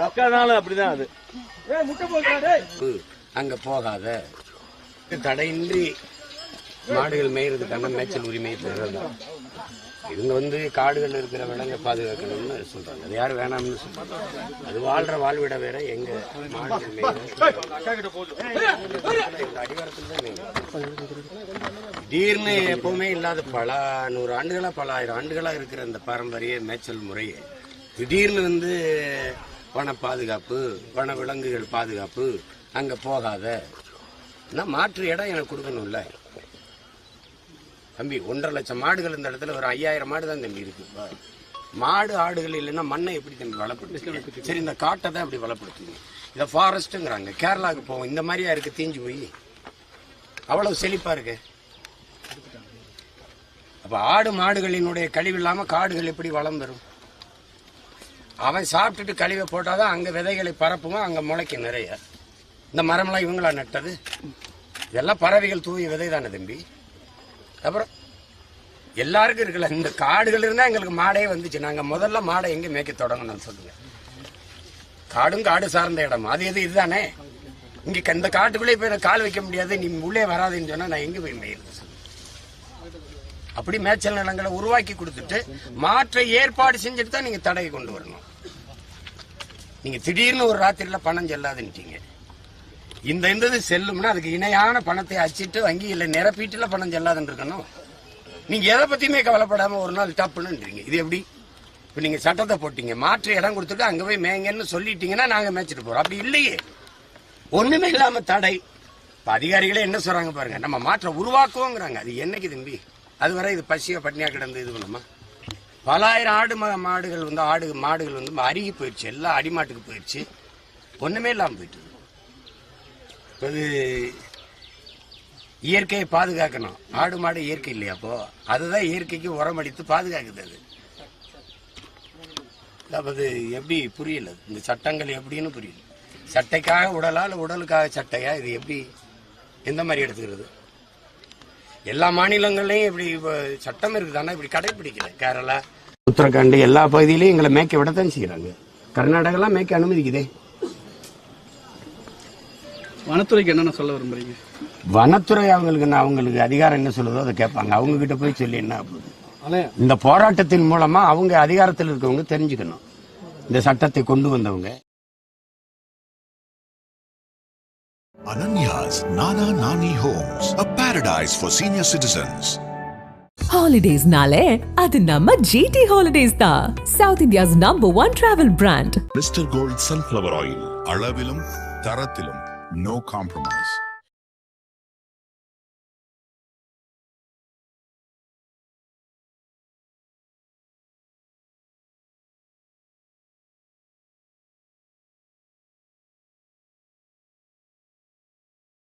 தக்கானாலும் அப்படிதான் அது. அங்க போகாத. தடையின்றி மாடுகள் மேய்றதுக்கான மேய்ச்சல் உரிமை பெறுறதுதான் இவங்க வந்து காடுகள் இருக்கிற விலங்கை பாதுகாக்கணும்னு சொல்றாங்க. அது யாரும் வேணாம்னு சொல்றாங்க. அது வாழ்ற வாழ்விட வேற எங்க மாடுகள் மேய்றது இந்த அடிவாரத்துல தான் மேய்யும். திடீர்னு எப்பவுமே இல்லாத பல நூறு ஆண்டுகளா பல ஆயிரம் ஆண்டுகளா இருக்கிற இந்த பாரம்பரிய மேய்ச்சல் முறையை திடீர்னு வந்து வன பாதுகாப்பு வன விலங்குகள் பாதுகாப்பு அங்க போகாத. நான் மாற்று இடம் எனக்கு கொடுக்கணும்ல. தம்பி ஒன்றரை லட்சம் மாடுகள் இந்த இடத்துல ஒரு ஐயாயிரம் மாடு தான் தம்பி இருக்கு. மாடு ஆடுகள் இல்லைன்னா மண்ணை எப்படி தம்பி வளப்படுத்து சரி இந்த காட்டை தான் அப்படி வளப்படுத்துங்க இதை ஃபாரஸ்ட்டுங்கிறாங்க கேரளாவுக்கு போவோம். இந்த மாதிரியா இருக்கு தீஞ்சு போய். அவ்வளவு செழிப்பா இருக்கு. அப்ப ஆடு மாடுகளினுடைய கழிவு இல்லாம காடுகள் எப்படி வளம் பெறும்? அவன் சாப்பிட்டுட்டு கழிவை போட்டாதான் அங்க விதைகளை பரப்புவோம் அங்க முளைக்கும் நிறைய. இந்த மரம்லாம் இவங்களா நட்டது? இதெல்லாம் பறவைகள் தூய விதை தானே தம்பி? அப்புறம் எல்லாருக்கும் இருக்குல்ல இந்த காடுகள் இருந்தா எங்களுக்கு மாடே வந்துச்சு. நாங்க முதல்ல மாடை எங்க மேய்க்க தொடங்கணும்னு சொல்லுங்க. காடும் காடு சார்ந்த இடம். அது எது இதுதானே? இங்க இந்த காட்டுக்குள்ளே போய் நான் கால் வைக்க முடியாது. நீ உள்ளே வராதுன்னு சொன்னா நான் எங்க போய் மேயிறது அப்படி மேய்ச்சல் நிலங்களை உருவாக்கி கொடுத்துட்டு மாற்ற ஏற்பாடு செஞ்சுட்டு தான் நீங்க தடையை கொண்டு வரணும். நீங்க திடீர்னு ஒரு ராத்திரியில் பணம் செல்லாதுன்ட்டீங்க. இந்த இந்த இது செல்லும்னா அதுக்கு இணையான பணத்தை அச்சிட்டு வங்கியில் நிரப்பிட்டுல பணம் செல்லாதுன்னு இருக்கணும் நீங்க எதை பத்தியுமே கவலைப்படாம ஒரு நாள் டப்புன்னுன்றீங்க. இது எப்படி? இப்போ நீங்க சட்டத்தை போட்டீங்க. மாற்று இடம் கொடுத்துட்டு அங்க போய் மேங்கன்னு சொல்லிட்டீங்கன்னா நாங்க மேய்ச்சிட்டு போறோம். அப்படி இல்லையே. ஒண்ணுமே இல்லாம தடை. இப்போ அதிகாரிகளே என்ன சொல்றாங்க பாருங்க. நம்ம மாற்றை உருவாக்குவோங்கிறாங்க. அது என்னைக்கு தம்பி? அதுவரை இது பசியா பட்னியா கிடந்து இது பண்ணுமா? பலாயிரம் ஆடு மாடுகள் வந்து ஆடு மாடுகள் வந்து அருகி போயிடுச்சு எல்லாம் அடிமாட்டுக்கு போயிடுச்சு ஒன்றுமே இல்லாமல் போயிட்டு அது இது இயற்கையை பாதுகாக்கணும். ஆடு மாடு இயற்கை இல்லையா அப்போ? அதுதான் இயற்கைக்கு உரம் அடித்து பாதுகாக்குது அது. அது எப்படி புரியல? இந்த சட்டங்கள் எப்படின்னு புரியல. சட்டைக்காக உடலா உடலுக்காக சட்டையா? இது எப்படி? எந்த மாதிரி எடுத்துக்கிறது? எல்லா மாநிலங்கள்லயும் இப்படி இப்ப சட்டம் இருக்குதானா? இப்படி கடைபிடிக்கல கேரளா உத்தரகாண்ட் எல்லா பகுதியிலையும் எங்களை மேய்க்க விடத்தான் செய்யறாங்க கர்நாடகாலாம் மேய்க்க அனுமதிக்குதே. வனத்துறைக்கு என்னென்ன சொல்ல விரும்புறீங்க? வனத்துறை அவங்களுக்கு என்ன அவங்களுக்கு அதிகாரம் என்ன சொல்லுதோ அதை கேட்பாங்க. அவங்க கிட்ட போய் சொல்லி என்ன? இந்த போராட்டத்தின் மூலமா அவங்க அதிகாரத்தில் இருக்கவங்க தெரிஞ்சுக்கணும். இந்த சட்டத்தை கொண்டு வந்தவங்க. Ananya's Nana Nani Homes, a paradise for senior citizens. ஹாலிடேஸ்னாலே அது நம்ம ஜிடி ஹாலிடேஸ் தான் south India's number one travel brand Mr. Gold Sunflower Oil. அளவிலும் தரத்திலும் no compromise.